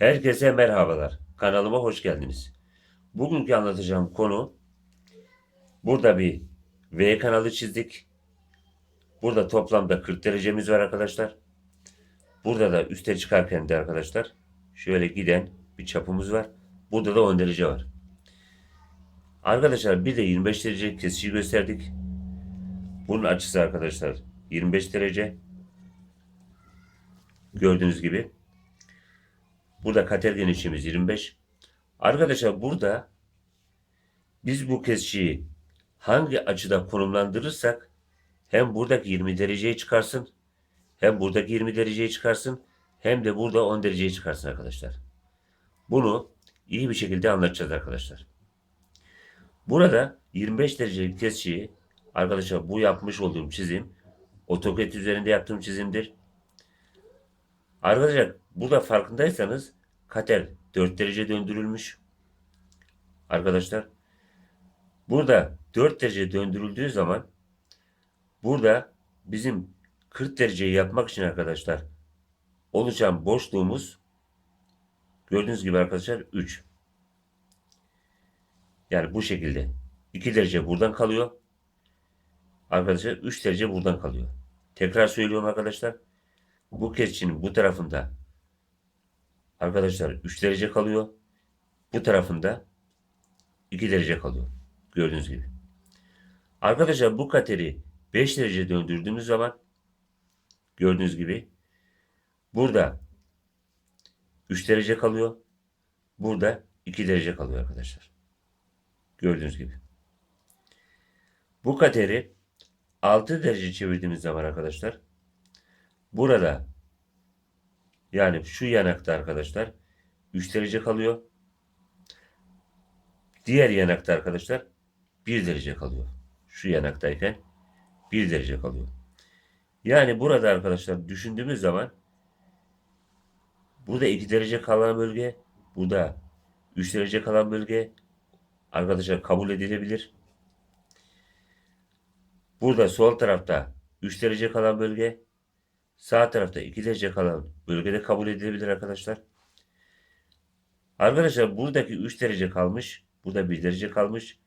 Herkese merhabalar. Kanalıma hoş geldiniz. Bugünkü anlatacağım konu burada bir V kanalı çizdik. Burada toplamda 40 derecemiz var arkadaşlar. Burada da üste çıkarken de arkadaşlar şöyle giden bir çapımız var. Burada da 10 derece var. Arkadaşlar bir de 25 derece kesici gösterdik. Bunun açısı arkadaşlar 25 derece. Gördüğünüz gibi. Burada kater genişliğimiz 25. Arkadaşlar burada biz bu kesiciyi hangi açıda konumlandırırsak hem buradaki 20 dereceyi çıkarsın hem buradaki 20 dereceyi çıkarsın hem de burada 10 dereceyi çıkarsın arkadaşlar. Bunu iyi bir şekilde anlatacağız arkadaşlar. Burada 25 derecelik kesiciyi arkadaşlar bu yapmış olduğum çizim AutoCAD üzerinde yaptığım çizimdir. Arkadaşlar burada farkındaysanız kater 4 derece döndürülmüş. Arkadaşlar burada 4 derece döndürüldüğü zaman burada bizim 40 dereceyi yapmak için arkadaşlar oluşan boşluğumuz gördüğünüz gibi arkadaşlar 3. Yani bu şekilde 2 derece buradan kalıyor. Arkadaşlar 3 derece buradan kalıyor. Tekrar söylüyorum arkadaşlar. Bu kesicinin bu tarafında arkadaşlar 3 derece kalıyor. Bu tarafında 2 derece kalıyor. Gördüğünüz gibi. Arkadaşlar bu kateri 5 derece döndürdüğümüz zaman gördüğünüz gibi burada 3 derece kalıyor. Burada 2 derece kalıyor arkadaşlar. Gördüğünüz gibi. Bu kateri 6 derece çevirdiğimiz zaman arkadaşlar burada yani şu yanakta arkadaşlar 3 derece kalıyor. Diğer yanakta arkadaşlar 1 derece kalıyor. Şu yanaktayken 1 derece kalıyor. Yani burada arkadaşlar düşündüğümüz zaman burada 2 derece kalan bölge, burada 3 derece kalan bölge arkadaşlar kabul edilebilir. Burada sol tarafta 3 derece kalan bölge, sağ tarafta 2 derece kalan bölgede kabul edilebilir arkadaşlar. Arkadaşlar buradaki 3 derece kalmış, burada 1 derece kalmış.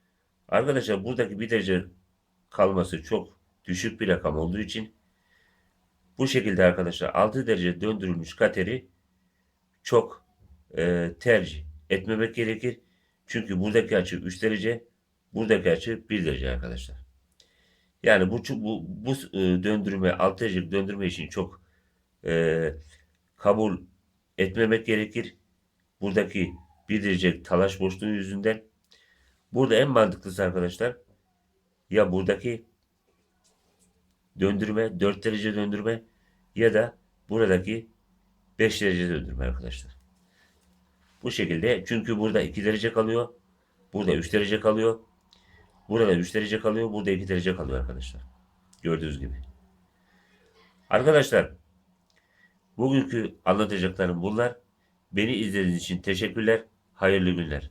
Arkadaşlar buradaki 1 derece kalması çok düşük bir rakam olduğu için bu şekilde arkadaşlar 6 derece döndürülmüş kateri çok e, tercih etmemek gerekir. Çünkü buradaki açı 3 derece, buradaki açı 1 derece arkadaşlar. Yani bu bu, bu e, döndürme 6 derecelik döndürme için çok e, kabul etmemek gerekir. Buradaki 1 derecelik talaş boşluğu yüzünden. Burada en mantıklısı arkadaşlar ya buradaki döndürme 4 derece döndürme ya da buradaki 5 derece döndürme arkadaşlar. Bu şekilde çünkü burada 2 derece kalıyor. Burada 3 derece kalıyor. Burada 3 derece kalıyor. Burada 2 derece kalıyor arkadaşlar. Gördüğünüz gibi. Arkadaşlar bugünkü anlatacaklarım bunlar. Beni izlediğiniz için teşekkürler. Hayırlı günler.